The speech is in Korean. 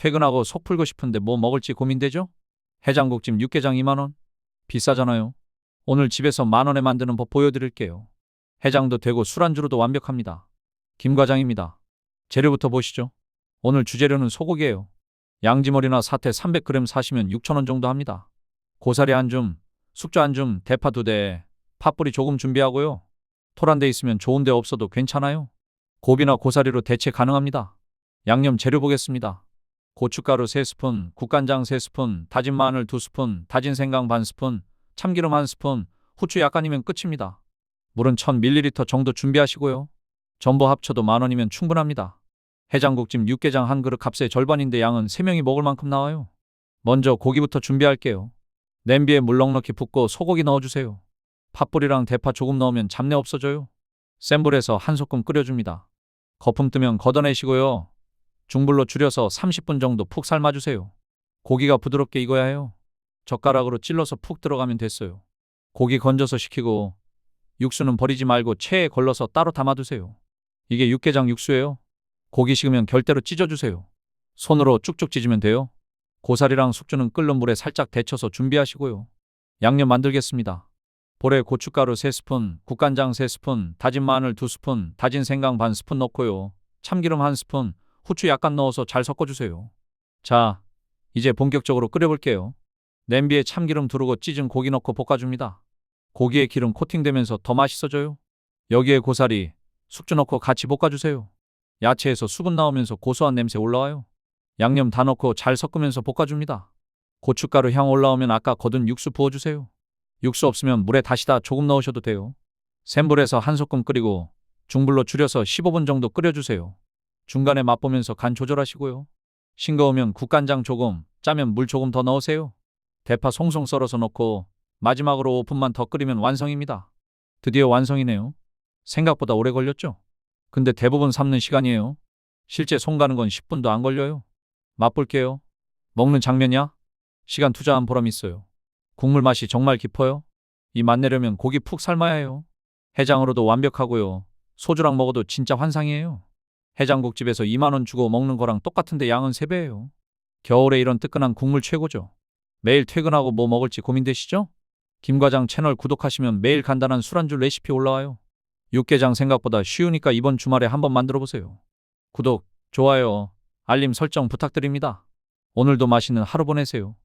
퇴근하고 속 풀고 싶은데 뭐 먹을지 고민되죠? 해장국집 육개장 2만원? 비싸잖아요. 오늘 집에서 만원에 만드는 법 보여드릴게요. 해장도 되고 술안주로도 완벽합니다. 김 과장입니다. 재료부터 보시죠. 오늘 주재료는 소고기예요. 양지머리나 사태 300g 사시면 6,000원 정도 합니다. 고사리 한 줌, 숙주 한 줌, 대파 두 대, 팥뿌리 조금 준비하고요. 토란 데 있으면 좋은 데 없어도 괜찮아요. 고비나 고사리로 대체 가능합니다. 양념 재료 보겠습니다. 고춧가루 3스푼, 국간장 3스푼, 다진 마늘 2스푼, 다진 생강 반 스푼, 참기름 1스푼, 후추 약간이면 끝입니다. 물은 1000ml 정도 준비하시고요. 전부 합쳐도 만원이면 충분합니다. 해장국집 육개장 한 그릇 값의 절반인데 양은 3명이 먹을 만큼 나와요. 먼저 고기부터 준비할게요. 냄비에 물 넉넉히 붓고 소고기 넣어주세요. 팥뿌리랑 대파 조금 넣으면 잡내 없어져요. 센 불에서 한 소끔 끓여줍니다. 거품 뜨면 걷어내시고요. 중불로 줄여서 30분 정도 푹 삶아주세요. 고기가 부드럽게 익어야 해요. 젓가락으로 찔러서 푹 들어가면 됐어요. 고기 건져서 식히고 육수는 버리지 말고 체에 걸러서 따로 담아두세요. 이게 육개장 육수예요. 고기 식으면 결대로 찢어주세요. 손으로 쭉쭉 찢으면 돼요. 고사리랑 숙주는 끓는 물에 살짝 데쳐서 준비하시고요. 양념 만들겠습니다. 볼에 고춧가루 3스푼, 국간장 3스푼, 다진 마늘 2스푼, 다진 생강 반 스푼 넣고요. 참기름 1스푼, 후추 약간 넣어서 잘 섞어주세요. 자, 이제 본격적으로 끓여볼게요. 냄비에 참기름 두르고 찢은 고기 넣고 볶아줍니다. 고기에 기름 코팅되면서 더 맛있어져요. 여기에 고사리, 숙주 넣고 같이 볶아주세요. 야채에서 수분 나오면서 고소한 냄새 올라와요. 양념 다 넣고 잘 섞으면서 볶아줍니다. 고춧가루 향 올라오면 아까 거둔 육수 부어주세요. 육수 없으면 물에 다시다 조금 넣으셔도 돼요. 센 불에서 한 소끔 끓이고 중불로 줄여서 15분 정도 끓여주세요. 중간에 맛보면서 간 조절하시고요. 싱거우면 국간장 조금, 짜면 물 조금 더 넣으세요. 대파 송송 썰어서 넣고 마지막으로 5분만 더 끓이면 완성입니다. 드디어 완성이네요. 생각보다 오래 걸렸죠? 근데 대부분 삶는 시간이에요. 실제 손 가는 건 10분도 안 걸려요. 맛볼게요. 먹는 장면이야? 시간 투자한 보람 있어요. 국물 맛이 정말 깊어요. 이 맛 내려면 고기 푹 삶아야 해요. 해장으로도 완벽하고요. 소주랑 먹어도 진짜 환상이에요. 해장국집에서 2만원 주고 먹는 거랑 똑같은데 양은 3배예요. 겨울에 이런 뜨끈한 국물 최고죠. 매일 퇴근하고 뭐 먹을지 고민되시죠? 김과장 채널 구독하시면 매일 간단한 술안주 레시피 올라와요. 육개장 생각보다 쉬우니까 이번 주말에 한번 만들어 보세요. 구독, 좋아요, 알림 설정 부탁드립니다. 오늘도 맛있는 하루 보내세요.